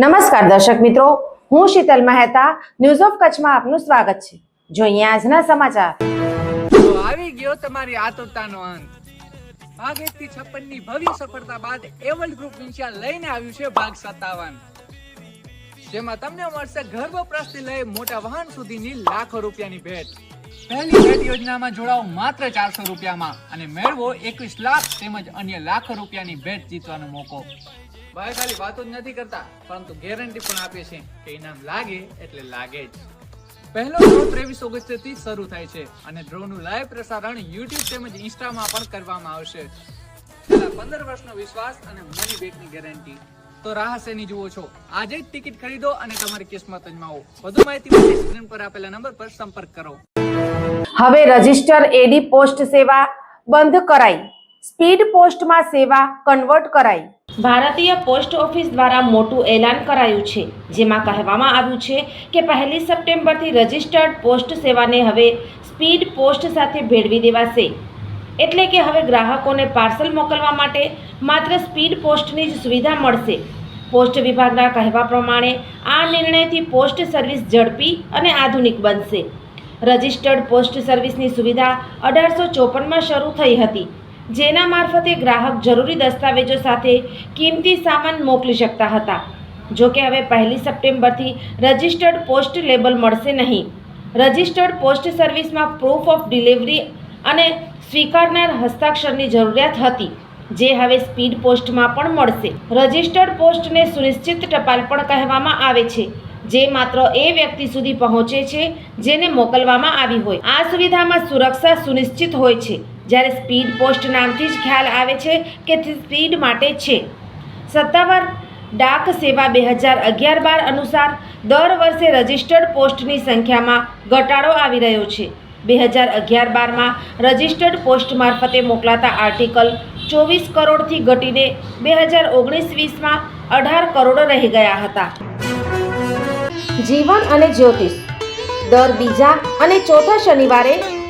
નમસ્કાર દર્શક મિત્રો, હું શીતલ મહેતા ન્યૂઝ ઓફ કચ્છમાં આપનું સ્વાગત છે. જોઈએ આજના સમાચાર. આવી ગયો તમારી આતુરતાનો અંત. ભાગ એક ની ભવ્ય સફળતા બાદ એવલ ગ્રુપ ઇન્શિયા લઈને આવ્યું છે ભાગ સત્તાવન. જેમાં તમને મળશે ઘર વપરાશથી લઈ મોટા વાહન સુધીની લાખો રૂપિયાની ભેટ. પહેલી ભેટ યોજનામાં જોડાઓ માત્ર ચારસો રૂપિયામાં અને મેળવો એકવીસ લાખ તેમજ અન્ય લાખો રૂપિયાની ભેટ જીતવાનો મોકો. ભાઈ ખાલી વાતો જ નથી કરતા, પરંતુ ગેરંટી પણ આપે છે કે ઇનામ લાગે એટલે લાગે જ. પહેલો ડ્રો ત્રેવીસ ઓગસ્ટથી શરૂ થાય છે અને ડ્રોનું લાઈવ પ્રસારણ યુટ્યુબ તેમજ ઇન્સ્ટામાં પણ કરવામાં આવશે. પંદર વર્ષનો વિશ્વાસ અને મની બેકની ગેરંટી તો રાહ શેની જુઓ છો? આજે જ ટિકિટ ખરીદો અને તમારી કિસ્મત અજમાવો. વધુ માહિતી માટે સ્ક્રીન પર આપેલા નંબર પર સંપર્ક કરો. હવે રજિસ્ટર એડી પોસ્ટ સેવા બંધ કરાઈ. સ્પીડ પોસ્ટમાં સેવા કન્વર્ટ કરાઈ. ભારતીય પોસ્ટ ઓફિસ દ્વારા મોટું એલાન કરાયું છે, જેમાં કહેવામાં આવ્યું છે કે પહેલી સપ્ટેમ્બરથી રજિસ્ટર્ડ પોસ્ટ સેવાને હવે સ્પીડ પોસ્ટ સાથે ભેળવી દેવાશે. એટલે કે હવે ગ્રાહકોને પાર્સલ મોકલવા માટે માત્ર સ્પીડ પોસ્ટની જ સુવિધા મળશે. પોસ્ટ વિભાગના કહેવા પ્રમાણે, આ નિર્ણયથી પોસ્ટ સર્વિસ ઝડપી અને આધુનિક બનશે. રજિસ્ટર્ડ પોસ્ટ સર્વિસની સુવિધા અઢારસો ચોપનમાં શરૂ થઈ હતી. જેના મારફતે ગ્રાહક જરૂરી દસ્તાવેજો સાથે કિંમતી સામાન મોકલી શકતા હતા. જો કે હવે પહેલી સપ્ટેમ્બરથી રજિસ્ટર્ડ પોસ્ટ લેબલ મળશે નહીં. રજિસ્ટર્ડ પોસ્ટ સર્વિસમાં પ્રૂફ ઓફ ડિલિવરી અને સ્વીકારનાર હસ્તાક્ષરની જરૂરિયાત હતી, જે હવે સ્પીડ પોસ્ટમાં પણ મળશે. રજિસ્ટર્ડ પોસ્ટને સુનિશ્ચિત ટપાલ પણ કહેવામાં આવે છે, જે માત્ર એ વ્યક્તિ સુધી પહોંચે છે જેને મોકલવામાં આવી હોય. આ સુવિધામાં સુરક્ષા સુનિશ્ચિત હોય છે. જ્યારે સ્પીડ પોસ્ટ નામથી જ ખ્યાલ આવે છે કે તે સ્પીડ માટે છે. સત્તાવાર ડાક સેવા બે હજાર અગિયાર બાર અનુસાર દર વર્ષે રજિસ્ટર્ડ પોસ્ટની સંખ્યામાં ઘટાડો આવી રહ્યો છે. બે હજાર અગિયાર બારમાં રજિસ્ટર્ડ પોસ્ટ મારફતે મોકલાતા આર્ટિકલ ચોવીસ કરોડથી ઘટીને બે હજાર ઓગણીસ વીસમાં અઢાર કરોડ રહી ગયા હતા. જીવન અને જ્યોતિષ. દર બીજા અને ચોથા શનિવારે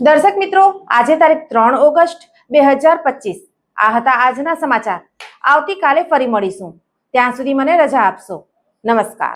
દર્શક મિત્રો, આજે તારીખ ત્રણ ઓગસ્ટ બે હજાર પચીસ. આ હતા આજના સમાચાર. આવતીકાલે ફરી મળીશું. ત્યાં સુધી મને રજા આપશો. નમસ્કાર.